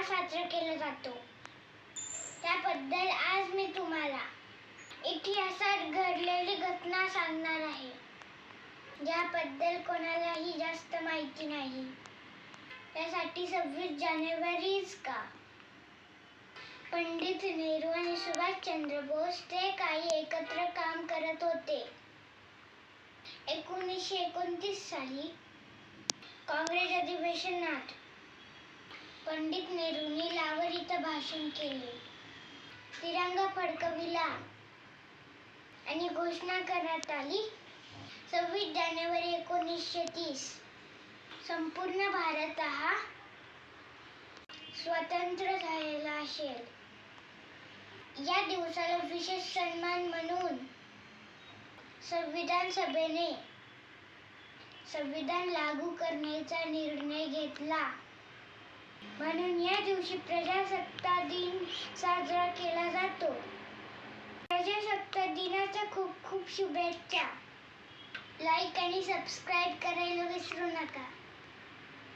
हा साजरा केला जातो. त्याबद्दल आज मी तुम्हाला इतिहासात घडलेली घटना सांगणार आहे. ज्याबद्दल कोणालाही जास्त माहिती नाही. त्यासाठी सव्वीस जानेवारीच का? पंडित नेहरू आणि सुभाषचंद्र बोस ते काही एकत्र काम करत होते. एकोणीसशे एकोणतीस साली काँग्रेस अधिवेशनात पंडित नेहरूंनी लावर इथं भाषण केले. तिरंगा फडकविला आणि घोषणा करण्यात आली. सव्वीस जानेवारी एकोणीसशे तीस. संपूर्ण भारत हा स्वतंत्र झालेला असेल. या दिवसाला विशेष सन्मान म्हणून संविधान सभेने संविधान लागू करण्याचा निर्णय घेतला. म्हणून या दिवशी प्रजासत्ताक दिन साजरा केला जातो. प्रजासत्ताक दिनाच्या खूप खूप शुभेच्छा. लाईक आणि सबस्क्राईब करायला विसरू नका.